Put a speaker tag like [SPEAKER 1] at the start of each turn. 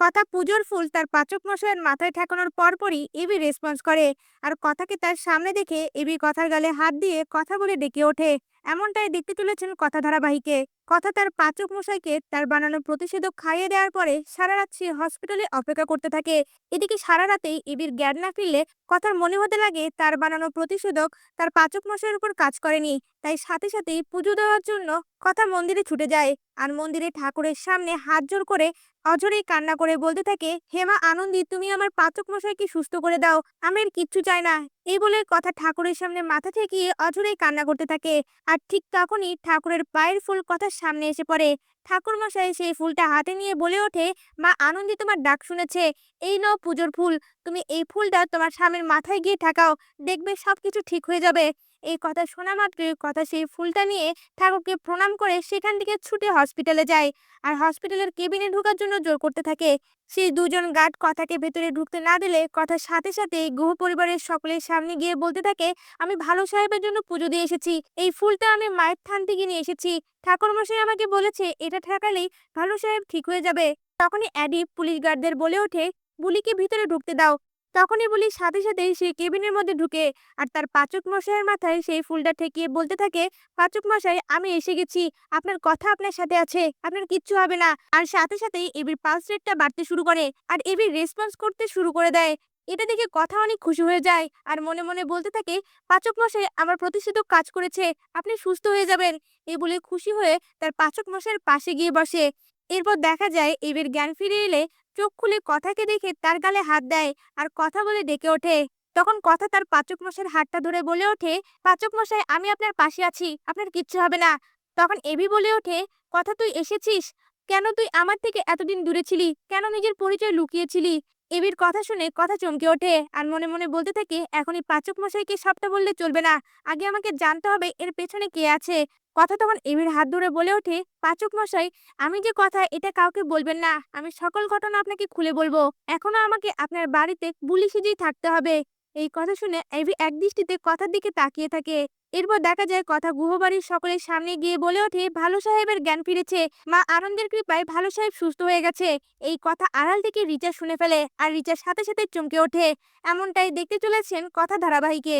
[SPEAKER 1] কথা পুজোর ফুল তার পাচক মশাইয়ের মাথায় ঠেকানোর পরপরই এবি রেসপন্স করে। আর কথাকে তার সামনে দেখে এবি কথার গালে হাত দিয়ে কথা বলে ডেকে ওঠে। এমনটাই দেখতে চলেছেন কথা ধারাবাহিকে কথা তার পাচক মশাইকে তার বানানো প্রতিষেধক খাইয়ে দেওয়ার পরে সারা রাত সে হসপিটালে অপেক্ষা করতে থাকে। এদিকে সারা রাতেই এবির জ্ঞান না ফিরলে কথার মনে হতে লাগে তার বানানো প্রতিষেধক তার পাচক মশাইয়ের উপর কাজ করেনি। তাই সাথে সাথেই পুজো দেওয়ার জন্য কথা মন্দিরে ছুটে যায় আর মন্দিরে ঠাকুরের সামনে হাত জোর করে অঝরেই কান্না করে বলতে থাকে, হেমা আনন্দি, তুমি আমার পাচক মশাইকে সুস্থ করে দাও। আমি আর কিচ্ছু চাই না। এই বলে কথা ঠাকুরের সামনে মাথা থেকে অঝরেই কান্না করতে থাকে। আর ঠিক তখনই ঠাকুরের পায়ের ফুল কথার সামনে এসে পড়ে। ঠাকুর মশাই সেই ফুলটা হাতে নিয়ে বলে ওঠে, মা, আনন্দে তোমার ডাক শুনেছে। এই নাও পুজোর ফুল। তুমি এই ফুলটা তোমার স্বামীর মাথায় গিয়ে ঠেকাও। দেখবে সবকিছু ঠিক হয়ে যাবে। এই কথা শোনা মাত্রই কথা সেই ফুলটা নিয়ে ঠাকুরকে প্রণাম করে সেখান থেকে ছুটে হসপিটালে যায়। আর হসপিটালের কেবিনে ঢোকার জন্য জোর করতে থাকে। সেই দুজন গার্ড কথাকে ভেতরে ঢুকতে না দিলে কথার সাথে সাথে গুহ পরিবারের সকলের সামনে গিয়ে বলতে থাকে, আমি ভালো সাহেবের জন্য পুজো দিয়ে এসেছি। এই ফুলটা আমি মায়ের থান থেকে নিয়ে এসেছি। ঠাকুর মশাই আমাকে বলেছে, এটা ঠেকালেই ভালো সাহেব ঠিক হয়ে যাবে। তখনই অ্যাডি পুলিশ গার্ডদের বলে ওঠে, বুলিকে ভিতরে ঢুকতে দাও। তখনই বলি, সাথে সাথেই সে কেবিনের মধ্যে ঢুকে আর তার পাচক মশাইয়ের মাথায় সেই ফুলটা ঠেকিয়ে বলতে থাকে, পাচক মশাই, আমি এসে গেছি। আপনার কথা আপনার সাথে আছে। আপনার কিচ্ছু হবে না। আর সাথে সাথেই এবির পালস রেটটা বাড়তে শুরু করে আর এবির রেসপন্স করতে শুরু করে দেয়। এটা দেখে কথা অনেক খুশি হয়ে যায় আর মনে মনে বলতে থাকে, পাচক মশাই, আমার প্রতিষেধক কাজ করেছে। আপনি সুস্থ হয়ে যাবেন। এই বলে খুশি হয়ে তার পাচক মশাইয়ের পাশে গিয়ে বসে। এরপর দেখা যায়, এবির জ্ঞান ফিরে এলে চোখ খুলে কথাকে দেখে তার গালে হাত দেয় আর কথা বলে ডেকে ওঠে। তখন কথা তার পাচক মশাইয়ের হাতটা ধরে বলে ওঠে, পাচক মশাই, আমি আপনার পাশে আছি, আপনার কিচ্ছু হবে না। তখন এবি বলে ওঠে, কথা তুই এসেছিস? কেন তুই আমার থেকে এতদিন দূরে ছিলি? কেন নিজের পরিচয় লুকিয়েছিলি এবির কথা শুনে কথা চমকে ওঠে আর মনে মনে বলতে থাকে, এখনই পাচক মশাইকে সবটা বললে চলবে না। আগে আমাকে জানতে হবে এর পেছনে কে আছে। কথা তখন এবির হাত ধরে বলে ওঠে, পাচক মশাই, আমি যে কথা এটা কাউকে বলবেন না। আমি সকল ঘটনা আপনাকে খুলে বলব। এখনও আমাকে আপনার বাড়িতে বুলি সেজেই থাকতে হবে। এই কথা শুনে এবি একদৃষ্টিতে কথার দিকে তাকিয়ে থাকে। এরপর দেখা যায়, কথা গুহবাড়ির সকলের সামনে গিয়ে বলে ওঠে, ভালো সাহেবের জ্ঞান ফিরেছে। মা আনন্দের কৃপায় ভালো সাহেব সুস্থ হয়ে গেছে। এই কথা আড়াল থেকে রিচা শুনে ফেলে, আর রিচার সাথে সাথে চমকে ওঠে। এমনটাই দেখতে চলেছেন কথা ধারাবাহিকে।